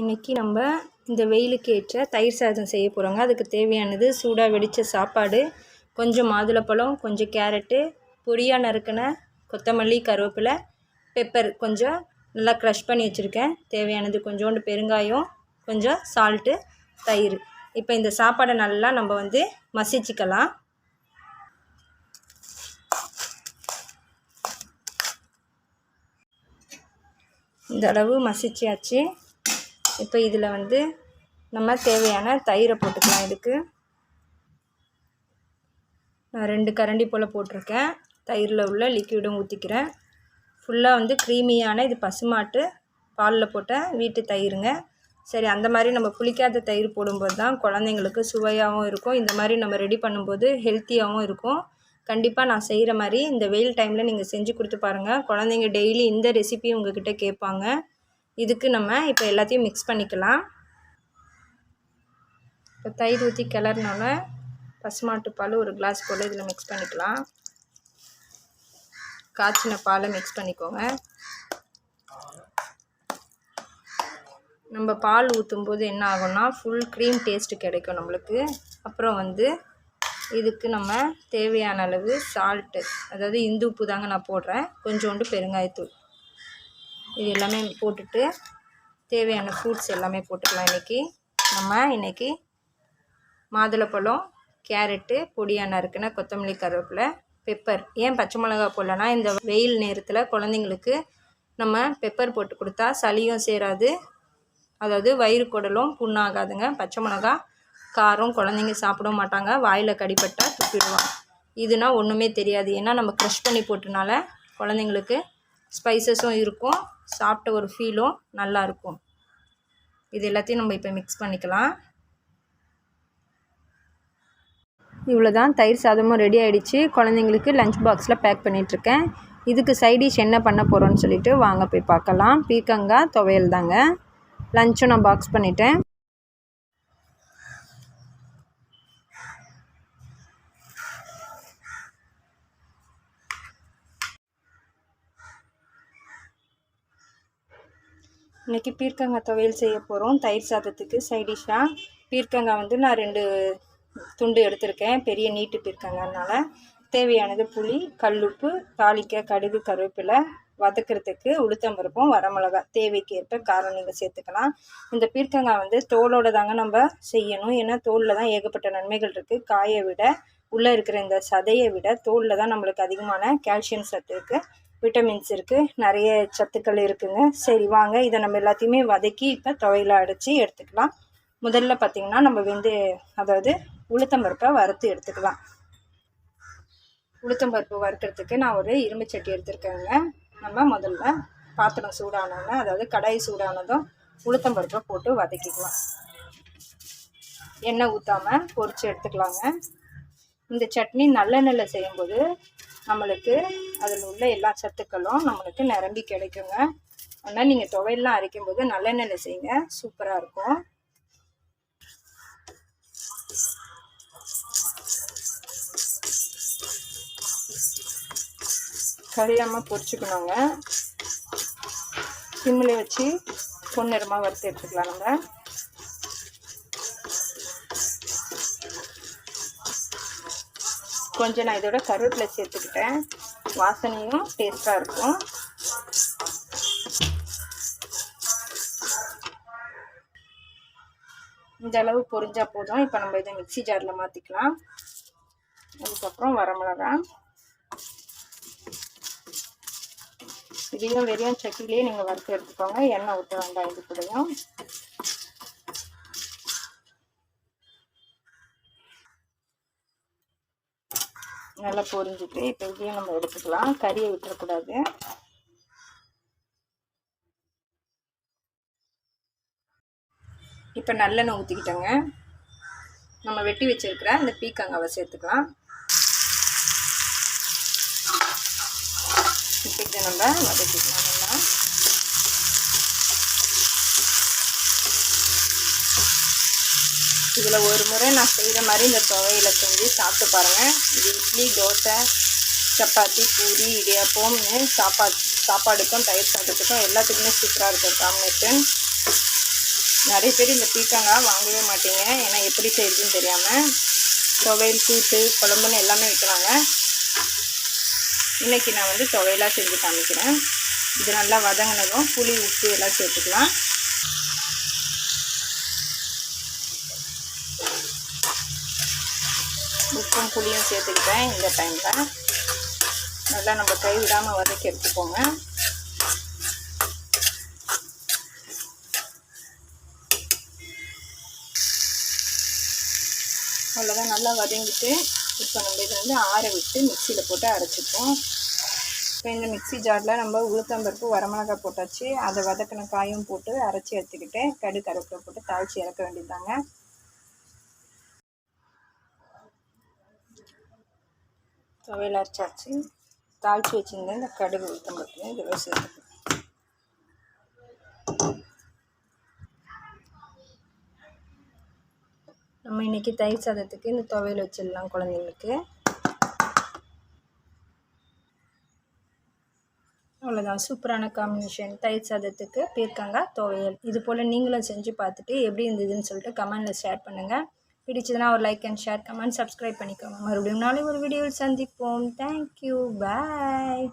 இன்றைக்கி நம்ம இந்த வெயிலுக்கு ஏற்ற தயிர் சாதம் செய்ய போகிறோங்க அதுக்கு தேவையானது சூடாக வெடித்த சாப்பாடு கொஞ்சம் மாதுளப்பழம் கொஞ்சம் கேரட்டு பொடியாக நறுக்கின கொத்தமல்லி கருவேப்பிலை பெப்பர் கொஞ்சம் நல்லா க்ரஷ் பண்ணி வச்சுருக்கேன். தேவையானது கொஞ்சோண்டு பெருங்காயம் கொஞ்சம் சால்ட்டு தயிர். இப்போ இந்த சாப்பாடை நல்லா நம்ம வந்து மசிச்சுக்கலாம். இந்த அளவு மசிச்சாச்சு. இப்போ இதில் வந்து நம்ம தேவையான தயிரை போட்டுக்கலாம். இதுக்கு நான் ரெண்டு கரண்டி போல் போட்டிருக்கேன். தயிரில் உள்ள லிக்விடும் ஊற்றிக்கிறேன் ஃபுல்லாக வந்து க்ரீமியான இது பசுமாட்டு பாலில் போட்ட வீட்டு தயிருங்க. சரி அந்த மாதிரி நம்ம புளிக்காத தயிர் போடும்போது தான் குழந்தைங்களுக்கு சுவையாகவும் இருக்கும். இந்த மாதிரி நம்ம ரெடி பண்ணும்போது ஹெல்த்தியாகவும் இருக்கும். கண்டிப்பாக நான் செய்கிற மாதிரி இந்த வெயில் டைமில் நீங்கள் செஞ்சு கொடுத்து பாருங்கள் குழந்தைங்க டெய்லி இந்த ரெசிபி உங்ககிட்ட கேட்பாங்க. இதுக்கு நம்ம இப்போ எல்லாத்தையும் மிக்ஸ் பண்ணிக்கலாம். இப்போ தயிர் ஊற்றி கிளறினால பசுமாட்டு பால் ஒரு கிளாஸ் போல் இதில் மிக்ஸ் பண்ணிக்கலாம். காய்ச்சின பாலை மிக்ஸ் பண்ணிக்கோங்க. நம்ம பால் ஊற்றும்போது என்ன ஆகும்னா ஃபுல் க்ரீம் டேஸ்ட்டு கிடைக்கும் நம்மளுக்கு. அப்புறம் வந்து இதுக்கு நம்ம தேவையான அளவு சால்ட்டு அதாவது இந்து உப்பு தாங்க நான் போடுறேன். கொஞ்சோண்டு பெருங்காயத்தூள். இது எல்லாமே போட்டுட்டு தேவையான ஃப்ரூட்ஸ் எல்லாமே போட்டுக்கலாம் இன்றைக்கி நம்ம இன்றைக்கி மாதுளப்பழம் கேரட்டு பொடியான இருக்குன்னா கொத்தமல்லி கருவேப்பிலை பெப்பர் ஏன் பச்சை மிளகா போடலன்னா இந்த வெயில் நேரத்தில் குழந்தைங்களுக்கு நம்ம பெப்பர் போட்டு கொடுத்தா சளியும் சேராது. அதாவது வயிறு குடலும் புண்ணாகாதுங்க. பச்சை மிளகா காரம் குழந்தைங்க சாப்பிட மாட்டாங்க. வாயில் கடிப்பட்டால் துப்பிடுவாங்க. இதுனா ஒன்றுமே தெரியாது. ஏன்னா நம்ம க்ரஷ் பண்ணி போட்டனால குழந்தைங்களுக்கு ஸ்பைசஸும் இருக்கும். சாப்பிட்ட ஒரு ஃபீலும் நல்லாயிருக்கும் இது எல்லாத்தையும் நம்ம இப்போ மிக்ஸ் பண்ணிக்கலாம். இவ்வளோ தான் தயிர் சாதமும் ரெடி ஆகிடுச்சு குழந்தைங்களுக்கு லஞ்ச் பாக்ஸில் பேக் பண்ணிகிட்ருக்கேன் இதுக்கு சைடிஷ் என்ன பண்ண போகிறோன்னு சொல்லிட்டு வாங்க போய் பார்க்கலாம். பீக்கங்காய் துவையல் தாங்க. லஞ்சும் நான் பாக்ஸ் பண்ணிட்டேன். இன்றைக்கி பீர்க்கங்காய் துவையல் செய்ய போகிறோம் தயிர் சாதத்துக்கு சைடிஷாக பீர்க்கங்காய் வந்து நான் ரெண்டு துண்டு எடுத்திருக்கேன். பெரிய நீட்டு பீர்க்கங்காய்னால. தேவையானது புளி கல்லுப்பு தாளிக்க கடுகு கருவேப்பிலை வதக்கிறதுக்கு உளுத்தம்பருப்பும் வரமிளகா தேவைக்கு ஏற்ப காரம் நீங்கள் சேர்த்துக்கலாம். இந்த பீர்க்கங்காய் வந்து தோலோட தாங்க நம்ம செய்யணும். ஏன்னா தோலில் தான் ஏகப்பட்ட நன்மைகள் இருக்குது காயை விட உள்ளே இருக்கிற இந்த சதையை விட தோலில் தான் நம்மளுக்கு அதிகமான கால்சியம் சத்து இருக்குது விட்டமின்ஸ் இருக்குது நிறைய சத்துக்கள் இருக்குதுங்க சரி வாங்க. இதை நம்ம எல்லாத்தையுமே வதக்கி இப்போ துவையில் அடைச்சி எடுத்துக்கலாம். முதல்ல பார்த்திங்கன்னா நம்ம வெந்து அதாவது உளுத்தம்பருப்பை வறுத்து எடுத்துக்கலாம். உளுத்தம்பருப்பு வறுக்கிறதுக்கு நான் ஒரு இரும்பு சட்டி எடுத்துருக்கேங்க. நம்ம முதல்ல பாத்திரம் சூடானோன்னே அதாவது கடாய் சூடானதும் உளுத்தம்பருப்பை போட்டு வதக்கிக்கலாம். எண்ணெய் ஊற்றாமல் பொறிச்சு எடுத்துக்கலாங்க. இந்த சட்னி நல்லெண்ணெயில் செய்யும்போது நம்மளுக்கு அதில் உள்ள எல்லா சத்துக்களும் நம்மளுக்கு நிரம்பி கிடைக்குங்க. அதனால் நீங்கள் துவையெல்லாம் அரைக்கும் போது நல்லெண்ணெயில் செய்யுங்க. சூப்பராக இருக்கும். கரியாமல் பொரிச்சுக்கணுங்க. சிம்மில் வச்சு பொன்னிறமாக வறுத்து எடுத்துக்கலாம் நம்ம. கொஞ்சம் நான் இதோட கருவேப்பிலை சேர்த்துக்கிட்டேன். வாசனையும் டேஸ்ட்டாக இருக்கும். இந்த அளவு பொரிஞ்சால் போதும். இப்போ நம்ம இதை மிக்சி ஜாரில் மாற்றிக்கலாம் அதுக்கப்புறம் வரமிளகா இதையும் வெறியும் சட்டிலேயே நீங்கள் வறுத்து எடுத்துக்கோங்க. எண்ணெய் ஊற்ற வேண்டாம் இது கூடயும். நல்லா பொரிஞ்சிட்டு இப்போ இதையும் நம்ம எடுத்துக்கலாம். கறியை விட்டுறக்கூடாது. இப்போ நல்லெண்ணெய் ஊற்றிக்கிட்டோங்க நம்ம வெட்டி வச்சுருக்கிற இந்த பீக்கங்காவை சேர்த்துக்கலாம். இப்போ இதை நம்ம வதக்கிக்கலாம் நல்லா இதில் ஒரு முறை நான் செய்கிற மாதிரி இந்த துவையில் செஞ்சு சாப்பிட்டு பாருங்கள் இது இட்லி தோசை சப்பாத்தி பூரி இடியாப்பம்னு சாப்பாடு சாப்பாடுக்கும் தயிர் சாதத்துக்கும் எல்லாத்துக்குமே சூப்பராக இருக்கும் காம்பினேஷன் நிறைய பேர் இந்த பீக்கங்காய் வாங்கவே மாட்டீங்க. ஏன்னா எப்படி செய்யுதுன்னு தெரியாமல் துவையல் கூட்டு குழம்புன்னு எல்லாமே வைக்கிறாங்க. இன்றைக்கி நான் வந்து துவையலாக செஞ்சு காமிக்கிறேன். இது நல்லா வதங்கினதும் புளி உப்பு எல்லாம் சேர்த்துக்கலாம். உப்பும் புளியும் சேர்த்துக்கிட்டேன். இந்த டைமில் நல்லா நம்ம கை விடாமல் வதக்கி எடுத்துக்கோங்க. அவ்வளோதான் நல்லா வதங்கிட்டு இப்போ நம்ம இதை வந்து ஆற விட்டு மிக்சியில் போட்டு அரைச்சிப்போம். இப்போ இந்த மிக்ஸி ஜாரில் நம்ம உளுத்தம்பருப்பு வரமிளகாய் போட்டாச்சு. அதை வதக்கின காயும் போட்டு அரைச்சி எடுத்துக்கிட்டு கடு போட்டு தாளித்து இறக்க வேண்டியதாங்க துவையல் அரைச்சாச்சு தாளித்து வச்சுருந்தேன் இந்த கடுகு உளுத்தம்பருப்பு இதில் சேர்த்துக்கணும். நம்ம இன்றைக்கி தயிர் சாதத்துக்கு இந்த துவையல் வச்சிடலாம் குழந்தைங்களுக்கு. அவ்வளோதான் சூப்பரான காம்பினேஷன் தயிர் சாதத்துக்கு பீர்க்கங்காய் துவையல். இது போல் நீங்களும் செஞ்சு பார்த்துட்டு எப்படி இருந்ததுன்னு சொல்லிட்டு கமெண்டில் ஷேர் பண்ணுங்கள் பிடிச்சதுன்னா ஒரு like and share comment subscribe பண்ணிக்கோங்க. மறுபடியும் நாளை ஒரு வீடியோவில் சந்திப்போம். Thank you bye